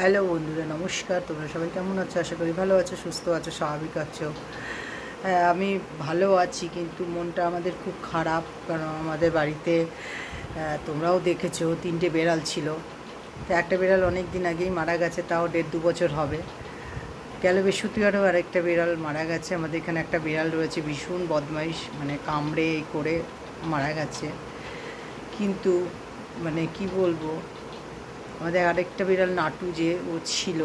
Hello বন্ধুরা, নমস্কার। তোমরা সবাই কেমন আছো? আশা করি ভালো আছো, সুস্থ আছো, স্বাভাবিক আছো। হ্যাঁ আমি ভালো আছি, কিন্তু মনটা আমাদের খুব খারাপ, কারণ আমাদের বাড়িতে তোমরাও দেখেছ, তিনটে বেড়াল ছিল। তো একটা বেড়াল অনেক দিন আগেই মারা গেছে, তাও দেড় দু বছর হবে। গেল বৃহস্পতিবারও আরেকটা বিড়াল মারা গেছে। আমাদের এখানে একটা বিড়াল রয়েছে, ভীষণ বদমাইশ মানে কামড়ে, করে মারা গেছে। কিন্তু মানে কি বলব আমাদের আরেকটা বিড়াল নাটু যে ও ছিল,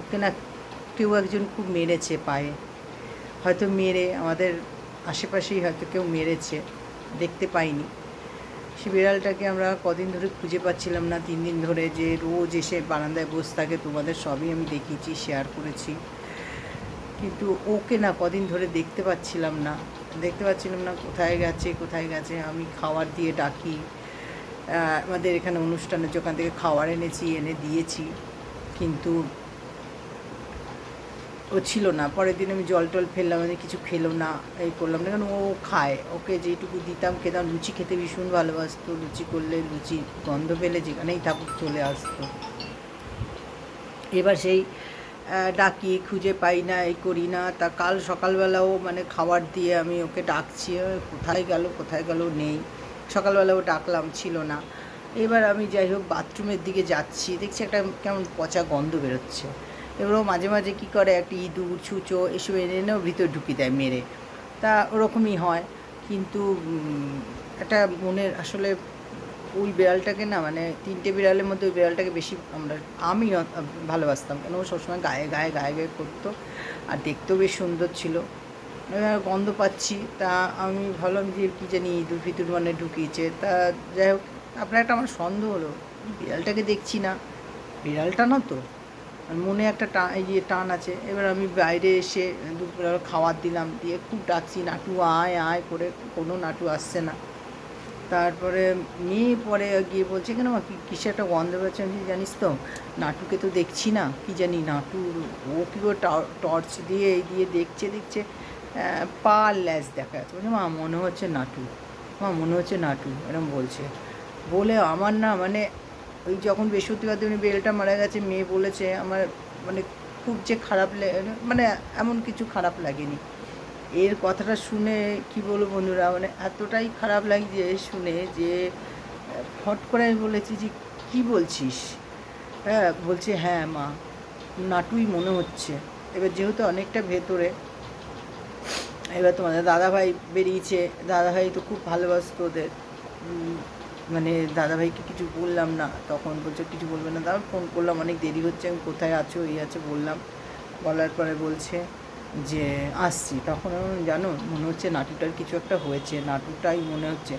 ওকে না কেউ একজন খুব মেরেছে পায়ে। হয়তো মেরে আমাদের আশেপাশেই হয়তো কেউ মেরেছে, দেখতে পাইনি। সে বিড়ালটাকে আমরা কদিন ধরে খুঁজে পাচ্ছিলাম না, তিন দিন ধরে যে রোজ এসে বারান্দায় বসে থাকে, তোমাদের সবই আমি দেখিয়েছি শেয়ার করেছি। কিন্তু ওকে না কদিন ধরে দেখতে পাচ্ছিলাম না। দেখতে পাচ্ছিলাম না কোথায় গেছে কোথায় গেছে, আমি খাবার দিয়ে ডাকি। আমাদের এখানে অনুষ্ঠানের দোকান থেকে খাবার এনেছি, এনে দিয়েছি। কিন্তু ও ছিল না। পরের দিন আমি জল টল ফেললাম, আমি কিছু খেলো না, এই করলাম না। কারণ ও খায়। ওকে যেটুকু দিতাম, খেতাম, লুচি খেতে ভীষণ ভালোবাসতো। লুচি করলে লুচি গন্ধ পেলে যেখানেই থাকুক চলে আসতো। এবার সেই ডাকি, খুঁজে পাই না, এই করি না। তা কাল সকালবেলাও মানে খাবার দিয়ে আমি ওকে ডাকছি কোথায় গেল? কোথায় গেল? নেই। সকালবেলাও ডাকলাম, ছিল না। এবার আমি যাই হোক বাথরুমের দিকে যাচ্ছি, দেখছি একটা কেমন পচা গন্ধ বেরোচ্ছে। এবারও মাঝে মাঝে কী করে, একটা ইঁদুর, ছুঁচো, এসব এনে এনেও ভিতরে ঢুকি দেয় মেরে। তা ওরকমই হয়, কিন্তু একটা মনের আসলে ওই বিড়ালটাকে না মানে তিনটে বিড়ালের মধ্যে ওই বিড়ালটাকে বেশি আমরা, আমি ভালোবাসতাম। কেন ও সবসময় গায়ে গায়ে গায়ে গায়ে করতো, আর দেখতেও বেশ সুন্দর ছিল। গন্ধ পাচ্ছি। তা আমি ভাবলাম যে কী জানি ইঁদুর ফিতুর মানে ঢুকিয়েছে। তা যাই হোক, আপনার একটা আমার সন্দেহ হলো। বিড়ালটাকে দেখছি না। বিড়ালটা না তো? মনে একটা টান এই যে টান আছে। এবার আমি বাইরে এসে দুপুরবেলা খাবার দিলাম। দিয়ে খুব ডাকছি, নাটু, আয় আয় করে কোনো নাটু আসছে না। তারপরে মেয়ে পরে গিয়ে বলছে, কেন মা কিসে একটা গন্ধ পাচ্ছে আমি জানিস তো? নাটুকে তো দেখছি না। কি জানি নাটু ও কী করে টর্চ দিয়ে এই দিয়ে দেখছে দেখছে। পা ল্যাজ দেখা যাচ্ছে বলছে, মা, মনে হচ্ছে নাটু। মা, মনে হচ্ছে নাটু। এরকম বলছে। বলে আমার না মানে ওই যখন বৃহস্পতিবার দিন বেলটা মারা গেছে, মেয়ে বলেছে, আমার মানে খুব যে খারাপ মানে এমন কিছু খারাপ লাগেনি। এর কথাটা শুনে, কি বলব বন্ধুরা মানে এতটাই খারাপ লাগছে শুনে যে, ফট করে আমি বলেছি যে, কি বলছিস? হ্যাঁ বলছে হ্যাঁ মা, নাটুই মনে হচ্ছে। এবার যেহেতু অনেকটা ভেতরে এবার তোমাদের দাদাভাই বেরিয়েছে, দাদাভাই তো খুব ভালোবাসতো ওদের। মানে দাদাভাইকে কিছু বললাম না, তখন বলছে কিছু বলবে না। দাদা ফোন করলাম, অনেক দেরি হচ্ছে, আমি কোথায় আছো, এই আছে বললাম। বলার পরে বলছে যে, আসছি। তখন জানো, মনে হচ্ছে নাটুটার কিছু একটা হয়েছে, নাটুটাই মনে হচ্ছে।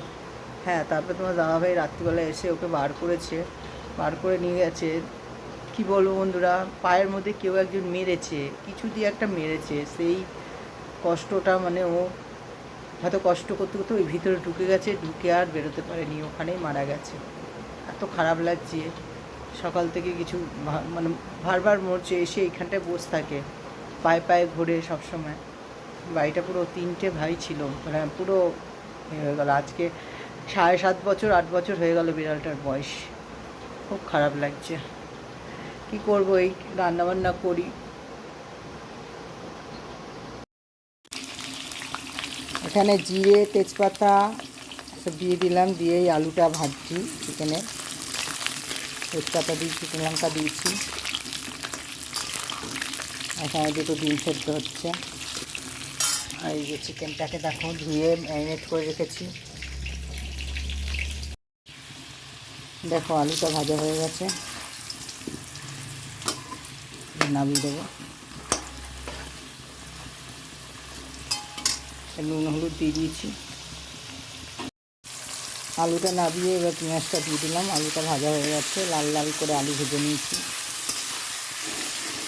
হ্যাঁ তারপরে তোমার দাদাভাই রাত্রিবেলা এসে ওকে বার করেছে। বার করে নিয়ে গেছে। কি বলব বন্ধুরা, পায়ের মধ্যে কেউ একজন মেরেছে, কিছু দিয়ে একটা মেরেছে, সেই কষ্টটা মানে ও হয়তো কষ্ট করতে করতে ওই ভিতরে ঢুকে গেছে, ঢুকে আর বেরোতে পারেনি, ওখানেই মারা গেছে। এত খারাপ লাগছে। সকাল থেকে কিছু মানে বারবার মরছে, এসে এইখানটায় বসে থাকে, পায়ে পায়ে ঘোরে সবসময়। বাড়িটা পুরো তিনটে ভাই ছিল মানে পুরো হয়ে গেল। আজকে সাড়ে সাত বছর, আট বছর হয়ে গেল বিড়ালটার বয়স। খুব খারাপ লাগছে। কি করব, এই রান্নাবান্না করি। এখানে জিরে, তেজপাতা সব দিয়ে দিলাম দিয়ে এই আলুটা ভাজছি চিকেনে। তেজপাতা দিয়ে চিকেন লঙ্কা দিয়েছি। এখানে দুটো ডিম সেদ্ধ হচ্ছে। আর এই যে চিকেনটাকে দেখো, ধুয়ে ম্যারিনেট করে রেখেছি। দেখো, আলুটা ভাজা হয়ে গেছে। নামিয়ে দেবো। নুন, হলুদ দিয়ে দিয়েছি। আলুটা নাবিয়ে এবার পেঁয়াজটা দিয়ে দিলাম। আলুটা ভাজা হয়ে যাচ্ছে লাল লাল করে আলু ভেজে নিয়েছি।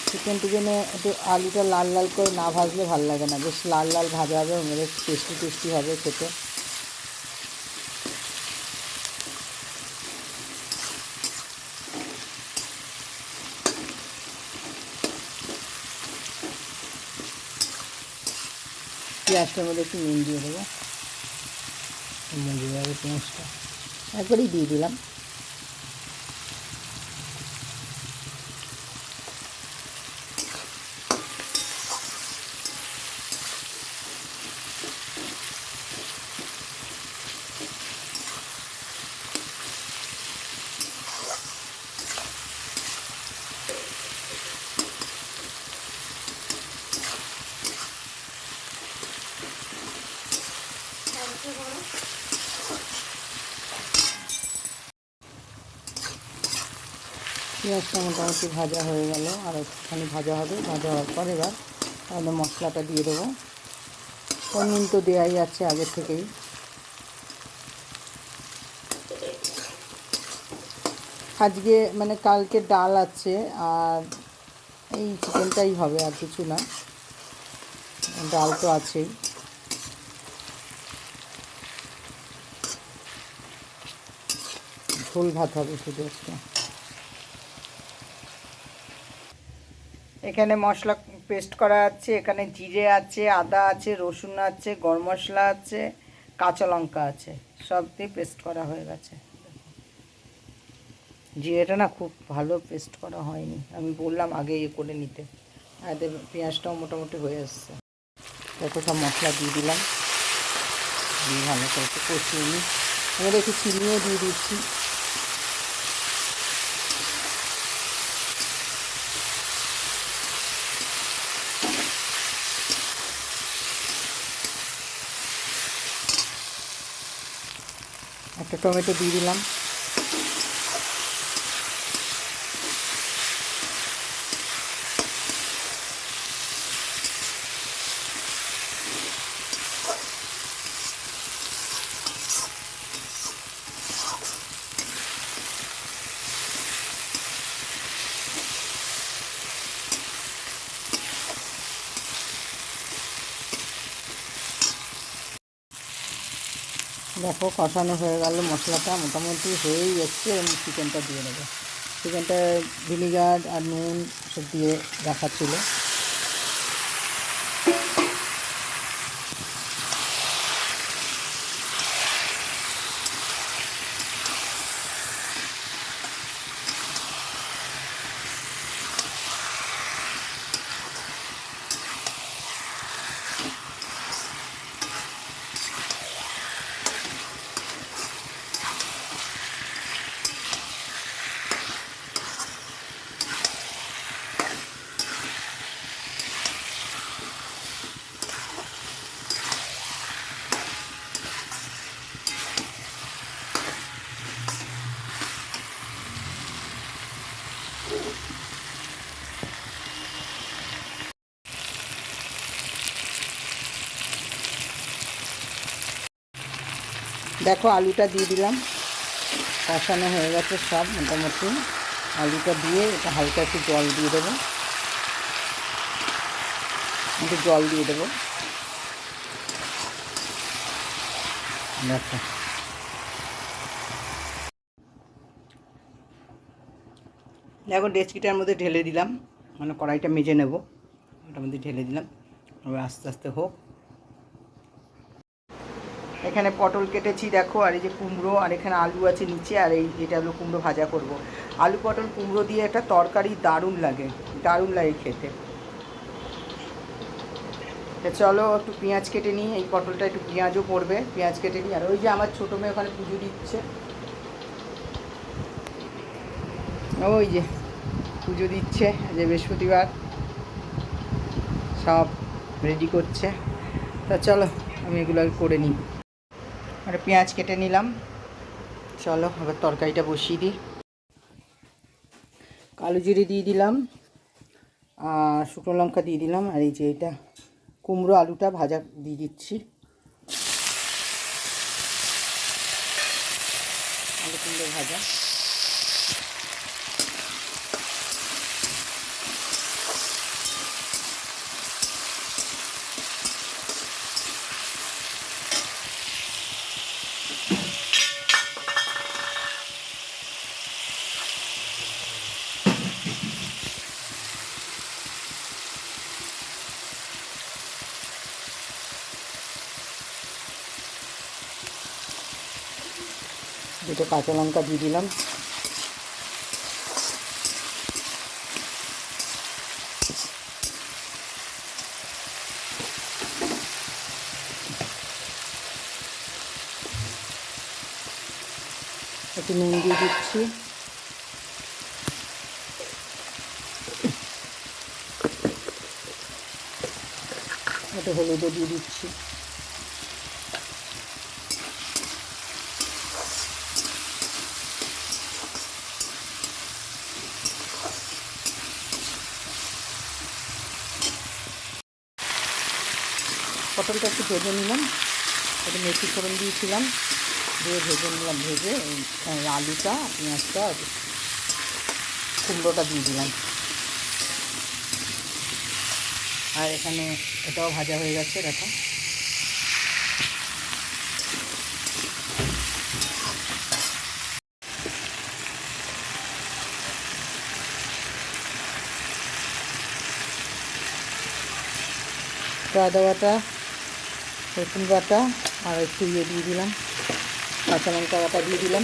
চিকেন টিকেনে একটু আলুটা লাল লাল করে না ভাজলে ভালো লাগে না। বেশ লাল লাল ভাজা হবে বেশ টেস্টি টেস্টি হবে খেতে। পেঁয়াজটার মধ্যে একটু নুন দিয়ে দেবো। মজে যাবে পেঁয়াজটা। একবারেই দিয়ে দিলাম। পেঁয়াজটা মোটামুটি ভাজা হয়ে গেল, আর একটুখানি ভাজা হবে, ভাজা হওয়ার পর এবার তাহলে মশলাটা দিয়ে দেবো। নুন তো দেওয়াই আছে আগের থেকেই। আজকে মানে কালকে ডাল আছে, আর এই চিকেনটাই হবে, আর কিছু না। ডাল তো আছেই। ঝোল ভাত হবে শুধু একটা এখানে মশলা পেস্ট করা আছে, এখানে জিরে আছে, আদা আছে, রসুন আছে, গরম মশলা আছে, কাঁচা লঙ্কা আছে, সব দিয়ে পেস্ট করা হয়ে গেছে। জিরেটা না খুব ভালো পেস্ট করা হয়নি, আমি বললাম আগে ইয়ে করে নিতে। আর পেঁয়াজটাও মোটামুটি হয়ে আসছে দেখো সব মশলা দিয়ে দিলাম। দিয়ে ভালো করে কষিয়ে নিই। এবার একটু চিনিও দিয়ে দিচ্ছি। টমেটো দিয়ে দিলাম। দেখো কষানো হয়ে গেল মশলাটা, মোটামুটি হয়েই এসছে এবং চিকেনটা দিয়ে দেবো চিকেনটা ভিনিগার আর নুন সব দিয়ে রাখা ছিল। দেখো, আলুটা দিয়ে দিলাম। কষানো হয়ে গেছে সব মোটামুটি। আলুটা দিয়ে এটা হালকা একটু জল দিয়ে দেবো। একটু জল দিয়ে দেবো। দেখো। দেখো ডেচকিটার মধ্যে ঢেলে দিলাম। মানে কড়াইটা মেজে নেব। ওটার মধ্যে ঢেলে দিলাম। আস্তে আস্তে হোক। এখানে পটল কেটেছি, দেখো, আর এই যে কুমড়ো, আর এখানে আলু আছে নিচে, আর এই এটা হলো কুমড়ো ভাজা করব। আলু, পটল, কুমড়ো দিয়ে একটা তরকারি দারুণ লাগে দারুণ লাগে খেতে। তা চলো, একটু পেঁয়াজ কেটে নিই, এই পটলটা একটু পেঁয়াজও পড়বে, পেঁয়াজ কেটে নিই। আর ওই যে আমার ছোটো মেয়ে ওখানে পুজো দিচ্ছে। ওই যে পুজো দিচ্ছে যে বৃহস্পতিবার। সব রেডি করছে। তা চলো, আমি এগুলো করে নিই। আর পেঁয়াজ কেটে নিলাম। চলো, এবার তরকারিটা বসিয়ে দিই। কালো জিরে দিয়ে দিলাম, আর শুকনো লঙ্কা দিয়ে দিলাম, আর এই যে এটা কুমড়ো আলুটা ভাজা দিয়ে দিচ্ছি। আলু কুমড়ো ভাজা। দুটো কাঁচা লঙ্কা দিয়ে দিলাম। একটু নুন দিয়ে দিচ্ছি। একটু হলুদও দিয়ে দিচ্ছি। পটলটা একটু ভেজে নিলাম। একটু মেথি ফোড়ন দিয়েছিলাম। দিয়ে ভেজে নিলাম, ভেজে আলুটা, পেঁয়াজটা আর কুমড়োটা দিয়ে দিলাম। আর এখানে এটাও ভাজা হয়ে গেছে, দেখো। আদা বাটা রসুন বাটা আর একটু ইয়ে দিয়ে দিলাম। কাঁচা লঙ্কা বাটা দিয়ে দিলাম।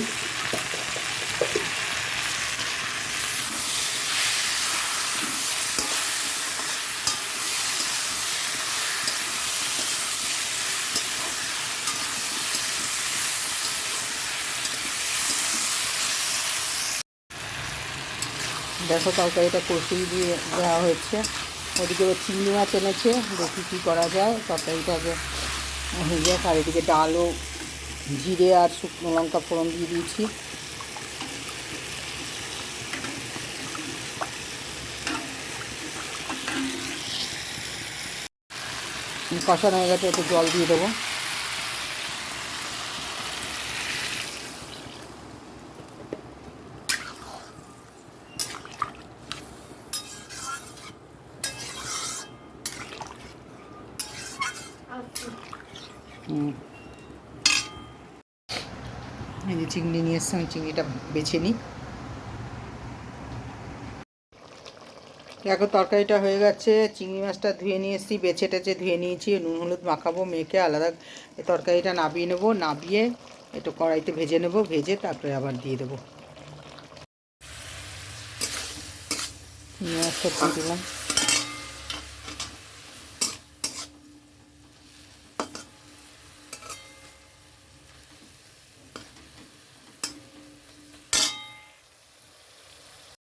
দেখো তরকারিটা কষিয়ে দিয়ে দেওয়া হয়েছে। ওদিকে চিংড়ি মাছ এনেছে। দেখি কী করা যায়। তরকারিটাকে হয়ে যাক, আর এদিকে ডালও, জিরে আর শুকনো লঙ্কা ফোড়ন দিয়ে দিয়েছি। কষানো হয়ে গেছে একটু জল দিয়ে দেবো। চিংড়ি নিয়ে এসছে, আমি চিংড়িটা বেছে নিই। দেখো, তরকারিটা হয়ে গেছে, চিংড়ি মাছটা ধুয়ে নিয়ে এসেছি, বেছে টেছে ধুয়ে নিয়েছি, নুন, হলুদ মাখাবো, মেখে আলাদা তরকারিটা নাবিয়ে নেব, নাবিয়ে একটু কড়াইতে ভেজে নেব, ভেজে তারপরে আবার দিয়ে দেবো। দিয়ে দিলাম।